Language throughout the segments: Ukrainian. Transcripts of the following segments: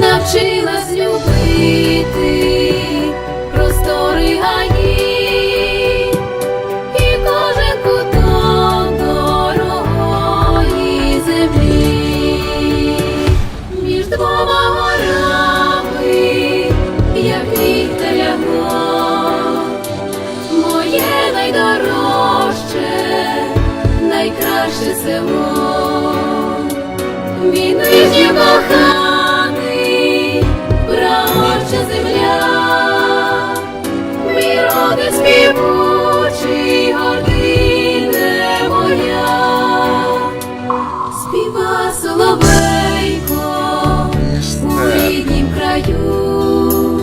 навчилась любити. Краю,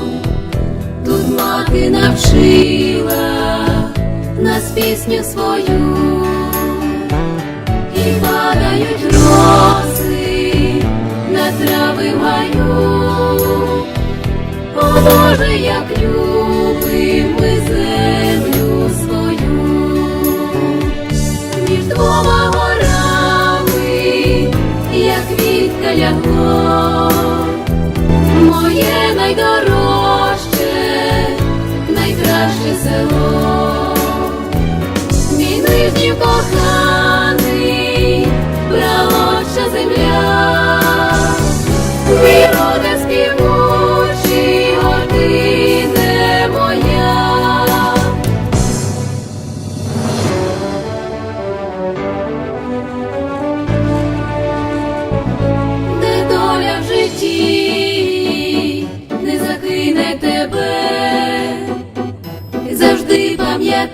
тут мати навчила нас пісню свою і падають роси на трави в гаю. О Боже, як любим ми землю найдорожче, найкраще село. Мій нижній коханий,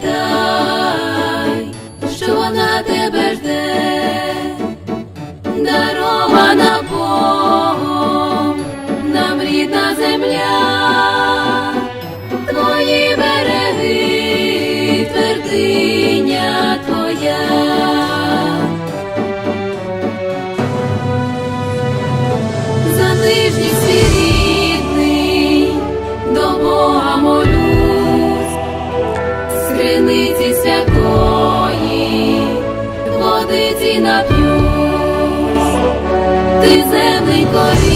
пам'ятай, що вона тебе жде, дарована Богом glória.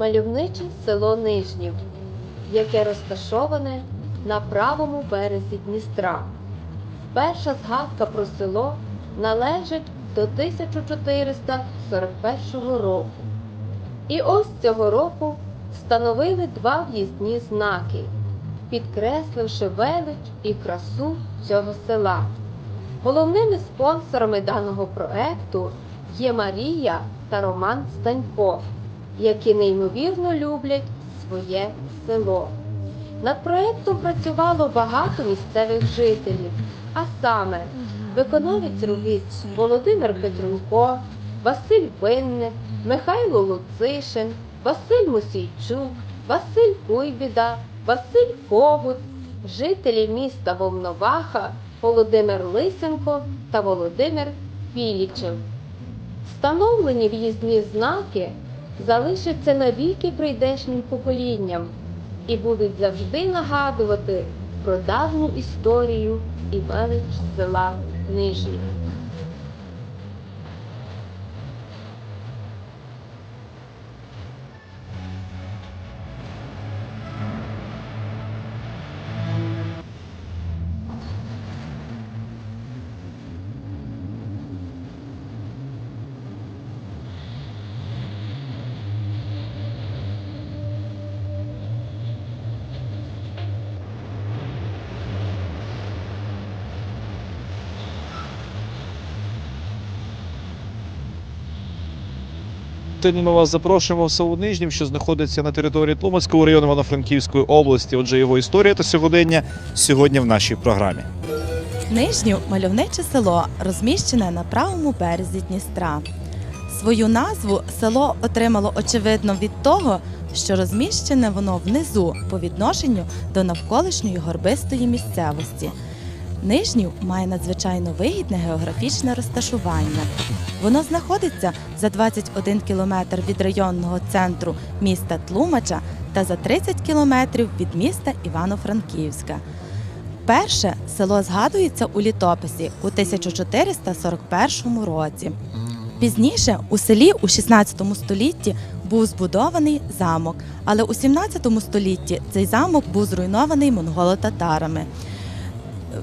Мальовниче село Нижнів, яке розташоване на правому березі Дністра. Перша згадка про село належить до 1441 року. І ось цього року встановили два в'їзні знаки, підкресливши велич і красу цього села. Головними спонсорами даного проекту є Марія та Роман Станько, які неймовірно люблять своє село. Над проектом працювало багато місцевих жителів, а саме виконавець робіт Володимир Петрунко, Василь Винник, Михайло Луцишин, Василь Мусійчук, Василь Куйбіда, Василь Когут, жителі міста Волноваха Володимир Лисенко та Володимир Філічев. Встановлені в'їзні знаки залишаться навіки прийдешнім поколінням і будуть завжди нагадувати про давню історію і велич села Нижніх. Сьогодні ми вас запрошуємо в село Нижнів, що знаходиться на території Тлумацького району Івано-Франківської області. Отже, його історія та сьогодення сьогодні в нашій програмі. Нижнів мальовниче село розміщене на правому березі Дністра. Свою назву село отримало очевидно від того, що розміщене воно внизу по відношенню до навколишньої горбистої місцевості. Нижнів має надзвичайно вигідне географічне розташування. Воно знаходиться за 21 кілометр від районного центру міста Тлумача та за 30 кілометрів від міста Івано-Франківська. Перше село згадується у літописі у 1441 році. Пізніше у селі у 16 столітті був збудований замок, але у 17 столітті цей замок був зруйнований монголо-татарами.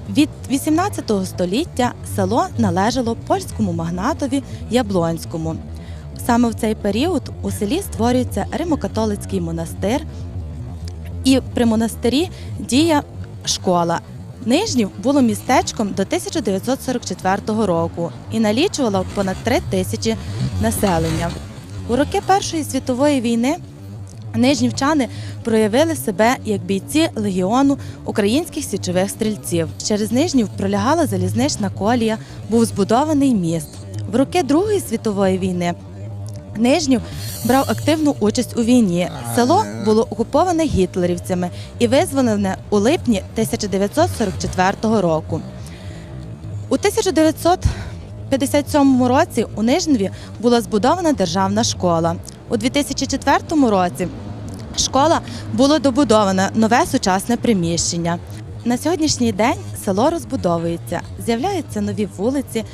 Від 18 століття село належало польському магнатові Яблонському. Саме в цей період у селі створюється римокатолицький монастир, і при монастирі діє школа. Нижнів було містечком до 1944 року і налічувало понад 3 тисячі населення. У роки Першої світової війни нижнівчани проявили себе як бійці легіону українських січових стрільців. Через Нижнів пролягала залізнична колія, був збудований міст. В роки Другої світової війни Нижнів брав активну участь у війні. Село було окуповане гітлерівцями і визволене у липні 1944 року. У 1957 році у Нижневі була збудована державна школа. У 2004 році школа було добудовано нове сучасне приміщення. На сьогоднішній день село розбудовується, з'являються нові вулиці,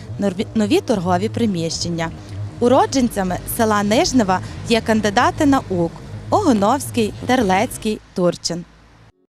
нові торгові приміщення. Уродженцями села Нижнева є кандидати наук Огоновський, Терлецький, Турчин.